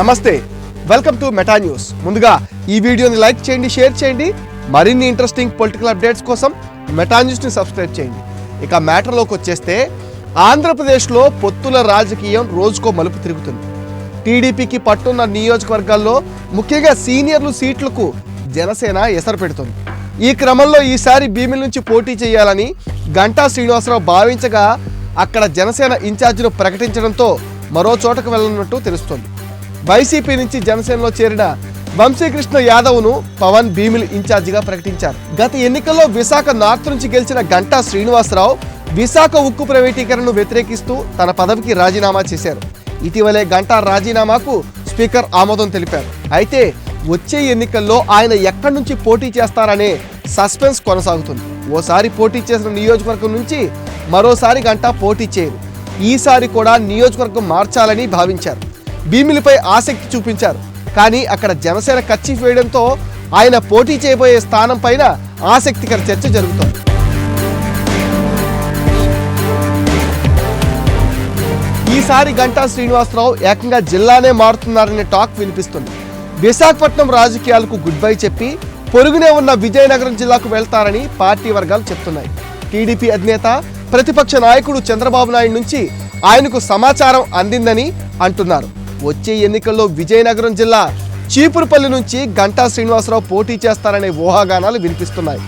నమస్తే welcome to Meta news. ముందుగా ఈ వీడియోని లైక్ చేయండి షేర్ చేయండి. మరిన్ని ఇంట్రెస్టింగ్ పొలిటికల్ అప్డేట్స్ కోసం మెటా న్యూస్ని సబ్స్క్రైబ్ చేయండి. ఇక మ్యాటర్లోకి వచ్చేస్తే ఆంధ్రప్రదేశ్లో పొత్తుల రాజకీయం రోజుకో మలుపు తిరుగుతుంది. టీడీపీకి పట్టున్న నియోజకవర్గాల్లో ముఖ్యంగా సీనియర్లు సీట్లకు జనసేన ఎసరు పెడుతుంది. ఈ క్రమంలో ఈసారి భీమిల నుంచి పోటీ చేయాలని గంటా శ్రీనివాసరావు భావించగా అక్కడ జనసేన ఇన్ఛార్జిను ప్రకటించడంతో మరో చోటకు వెళ్ళనున్నట్టు తెలుస్తోంది. వైసీపీ నుంచి జనసేనలో చేరిన వంశీకృష్ణ యాదవ్ను పవన్ భీమిలి ఇన్ఛార్జిగా ప్రకటించారు. గత ఎన్నికల్లో విశాఖ నార్త్ నుంచి గెలిచిన గంటా శ్రీనివాసరావు విశాఖ ఉక్కు ప్రైవేటీకరణను వ్యతిరేకిస్తూ తన పదవికి రాజీనామా చేశారు. ఇటీవలే గంటా రాజీనామాకు స్పీకర్ ఆమోదం తెలిపారు. అయితే వచ్చే ఎన్నికల్లో ఆయన ఎక్కడి నుంచి పోటీ చేస్తారనే సస్పెన్స్ కొనసాగుతుంది. ఓసారి పోటీ చేసిన నియోజకవర్గం నుంచి మరోసారి గంటా పోటీ చేయరు. ఈసారి కూడా నియోజకవర్గం మార్చాలని భావించారు. భీమిలిపై ఆసక్తి చూపించారు. కానీ అక్కడ జనసేన కచ్చిఫ్ వేయడంతో ఆయన పోటీ చేయబోయే స్థానం పైన ఆసక్తికర చర్చ జరుగుతోంది. ఈసారి గంటా శ్రీనివాసరావు ఏకంగా జిల్లానే మారుతున్నారనే టాక్ వినిపిస్తుంది. విశాఖపట్నం రాజకీయాలకు గుడ్ బై చెప్పి పొరుగునే ఉన్న విజయనగరం జిల్లాకు వెళ్తారని పార్టీ వర్గాలు చెప్తున్నాయి. టీడీపీ అధినేత ప్రతిపక్ష నాయకుడు చంద్రబాబు నాయుడు నుంచి ఆయనకు సమాచారం అందిందని అంటున్నారు. వచ్చే ఎన్నికల్లో విజయనగరం జిల్లా చీపురుపల్లి నుంచి గంటా శ్రీనివాసరావు పోటీ చేస్తారనే ఊహాగానాలు వినిపిస్తున్నాయి.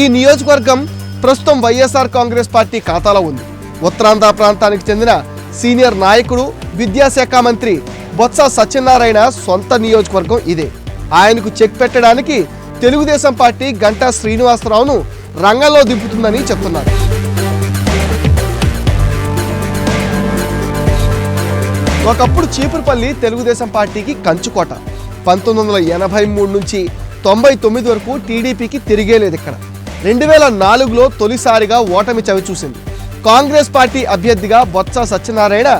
ఈ నియోజకవర్గం ప్రస్తుతం వైఎస్ఆర్ కాంగ్రెస్ పార్టీ ఖాతాలో ఉంది. ఉత్తరాంధ్ర ప్రాంతానికి చెందిన సీనియర్ నాయకుడు విద్యాశాఖ మంత్రి బొత్స సత్యనారాయణ సొంత నియోజకవర్గం ఇదే. ఆయనకు చెక్ పెట్టడానికి తెలుగుదేశం పార్టీ గంటా శ్రీనివాసరావును రంగంలో దింపుతుందని చెప్తున్నారు. ఒకప్పుడు చీపురుపల్లి తెలుగుదేశం పార్టీకి కంచుకోట పంతొమ్మిది వందల ఎనభై మూడు నుంచి తొంభై తొమ్మిది వరకు టీడీపీకి తిరిగే లేదు ఇక్కడ. రెండు వేల నాలుగులో తొలిసారిగా ఓటమి చవి చూసింది. కాంగ్రెస్ పార్టీ అభ్యర్థిగా బొత్స సత్యనారాయణ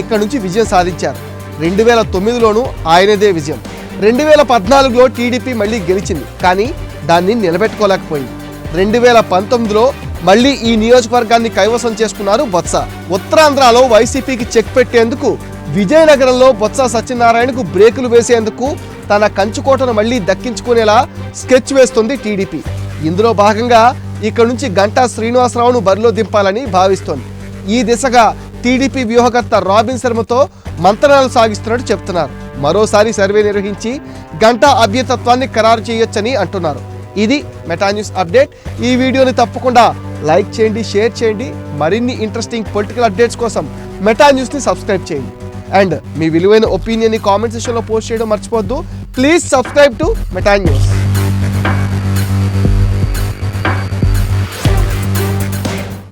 ఇక్కడ నుంచి విజయం సాధించారు. రెండు వేల తొమ్మిదిలోనూ ఆయనదే విజయం. రెండు వేల పద్నాలుగులో టీడీపీ మళ్ళీ గెలిచింది. కానీ దాన్ని నిలబెట్టుకోలేకపోయింది. రెండు వేల పంతొమ్మిదిలో మళ్ళీ ఈ నియోజకవర్గాన్ని కైవసం చేసుకున్నారు బొత్స. ఉత్తరాంధ్రలో వైసీపీకి చెక్ పెట్టేందుకు విజయనగరంలో బొత్స సత్యనారాయణకు బ్రేకులు వేసేందుకు తన కంచుకోటను మళ్ళీ దక్కించుకునేలా స్కెచ్ వేస్తుంది టీడీపీ. ఇందులో భాగంగా ఇక్కడ నుంచి గంటా శ్రీనివాసరావును బరిలో దింపాలని భావిస్తోంది. ఈ దిశగా టీడీపీ వ్యూహకర్త రాబిన్ శర్మతో మంతనాలు సాగిస్తున్నట్టు చెప్తున్నారు. మరోసారి సర్వే నిర్వహించి గంటా అభ్యతత్వాన్ని ఖరారు చేయొచ్చని అంటున్నారు. ఇది మెటా న్యూస్ అప్డేట్. ఈ వీడియోని తప్పకుండా లైక్ చేయండి షేర్ చేయండి. మరిన్ని ఇంట్రెస్టింగ్ పొలిటికల్ అప్డేట్స్ కోసం మెటా న్యూస్ని సబ్స్క్రైబ్ చేయండి. అండ్ మీ విలువైన ఒపీనియన్ని కామెంట్ సెక్షన్లో పోస్ట్ చేయడం మర్చిపోవద్దు. Please subscribe to Meta news